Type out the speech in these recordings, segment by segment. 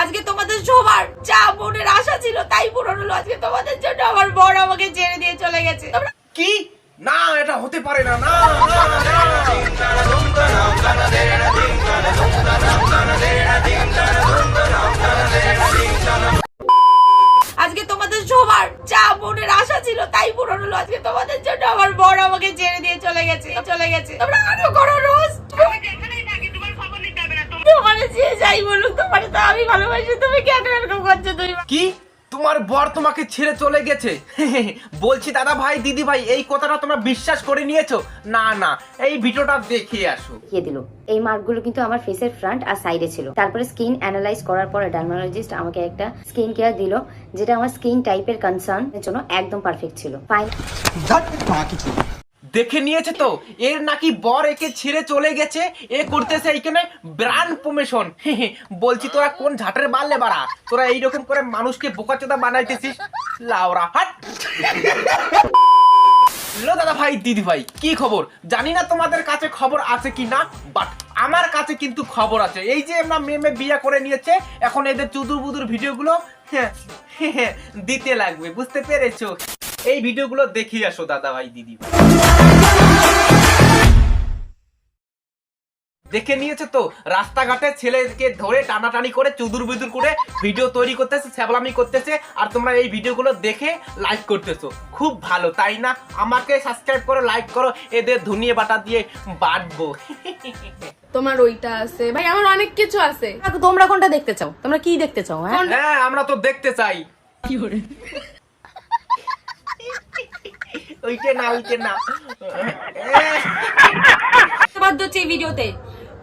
আজকে তোমাদের সবার যা মনের আশা ছিল তাই পূরণ হলো আজকে তোমাদের জন্য আমার বড় আমাকে ছেড়ে দিয়ে চলে গেছে কি না এটা হতে পারে না না না, না। আজকে তোমাদের সবার যা মনের আশা ছিল তাই পূরণ হলো আজকে তোমাদের জন্য আমার বড় আমাকে ছেড়ে দিয়ে চলে গেছে চলে গেছে তোমরা আরও করো রোজ তোমার যে যাই বলুক তোমার তো আমি ভালোবাসি তুমি কেন এরকম করছ? তুমি কি? তোমার বর তোমাকে ছেড়ে চলে গেছে? বলছি দাদা ভাই দিদি ভাই এই কথাটা তোমরা বিশ্বাস করে নিয়েছো? না না এই ভিডিওটা দেখে আসো। দেখিয়ে দিল। এই মার্কগুলো কিন্তু আমার ফেসের ফ্রন্ট আর সাইডে ছিল। তারপরে স্কিন অ্যানালাইজ করার পরে ডার্মালজিস্ট আমাকে একটা স্কিন কেয়ার দিল যেটা আমার স্কিন টাইপের কনসার্ন এর জন্য একদম পারফেক্ট ছিল। ফাইন দেখে নিয়েছে তো। এর নাকি বর একে ছেড়ে চলে গেছে। এ করতেছে এইখানে ব্রান্ড প্রমোশন। বলছি তোরা কোন ঝাটের বাড়লে বাড়া? তোরা এইরকম করে মানুষকে বোকাচোদা বানাইতেছিস? লাউরা, হাট। লো দাদা ভাই, দিদি ভাই, কি খবর? জানি না তোমাদের কাছে খবর আছে কি না বাট আমার কাছে কিন্তু খবর আছে। এই যে আমরা মেমে বিয়া করে নিয়েছে, এখন এদের চুদুর বুদুর ভিডিওগুলো দিতে লাগবে, বুঝতে পেরেছ? এই ভিডিওগুলো দেখিয়ে আসো দাদা ভাই, দিদি ভাই। দেখে নিয়েছে তো। রাস্তাঘাটে ছেলেকে ধরে টানাটানি করে চুদুর বুদুর করে ভিডিও তৈরি করতেছে ছ্যাবলামি করতেছে আর তোমরা এই ভিডিওগুলো দেখে লাইক করতেছো। খুব ভালো তাই না? আমাকে সাবস্ক্রাইব করো লাইক করো এদের ধুনিয়ে বাটা দিয়ে বাটবো। তোমার ওইটা আছে। ভাই আমার অনেক কিছু আছে। তোমরা কোনটা দেখতে চাও? তোমরা কি দেখতে চাও হ্যাঁ? হ্যাঁ আমরা তো দেখতে চাই। ওইটা না ওইটা না। বাধ্য হচ্ছে এই ভিডিওতে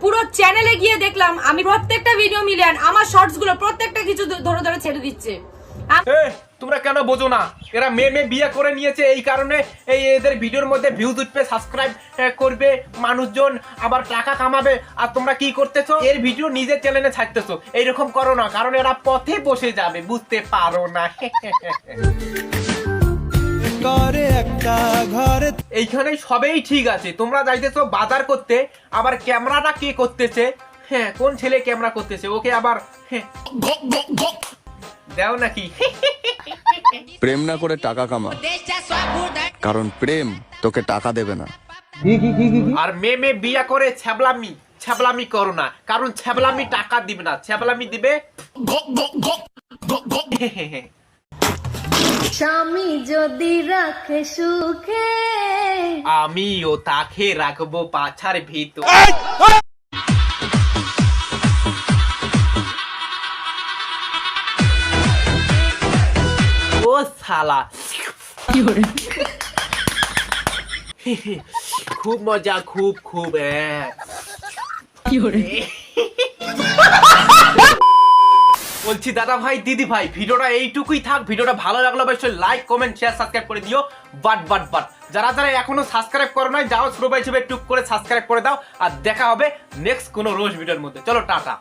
পুরো চ্যানেলে গিয়ে দেখলাম, আমি প্রত্যেকটা ভিডিও মিলিয়ন, আমার শর্টসগুলো প্রত্যেকটা কিছু ধরে ধরে ছেড়ে দিচ্ছে। তোমরা কেন বোঝো না? এরা মেয়ে মেয়ে বিয়ে করে নিয়েছে, এই কারণে এই এদের ভিডিওর মধ্যে ভিউজ উঠবে সাবস্ক্রাইব করবে মানুষজন, আবার টাকা কামাবে। আর তোমরা কি করতেছো? এর ভিডিও নিজের চ্যানেলে ছাড়তেছো। এইরকম করো না, কারণ এরা পথে বসে যাবে, বুঝতে পারো না। করে একটা ঘরে। এইখানে সবেই ঠিক আছে। তোমরা যাইতেছো বাজার করতে আবার ক্যামেরাটা কে করতেছে? হ্যাঁ কোন ছেলে ক্যামেরা করতেছে? ওকে আবার হ্যাঁ, দেও নাকি? প্রেম না করে টাকা কামা কারণ প্রেম তোকে টাকা দেবে না। আর মেয়ে মেয়ে বিয়া করে ছ্যাবলামি ছ্যাবলামি করো না। কারণ ছ্যাবলামি টাকা দিবে না। ছ্যাবলামি দিবে স্বামী যদি রাখে সুখে আমিও তাকে রাখব পাছার ভিতর। ও শালা। খুব মজা খুব খুব এক। বলছি, দাদা ভাই, দিদি ভাই, ভিডিওটা এইটুকুই থাক, ভিডিওটা ভালো লাগল অবশ্যই লাইক কমেন্ট শেয়ার সাবস্ক্রাইব করে দিও। বাট বাট বাট, যারা যারা এখনও সাবস্ক্রাইব করো নাই, যাও শুরু ভাই হিসেবে টুক করে সাবস্ক্রাইব করে দাও, আর দেখা হবে নেক্সট কোনো রোজ ভিডিওর মধ্যে। চলো, টাটা।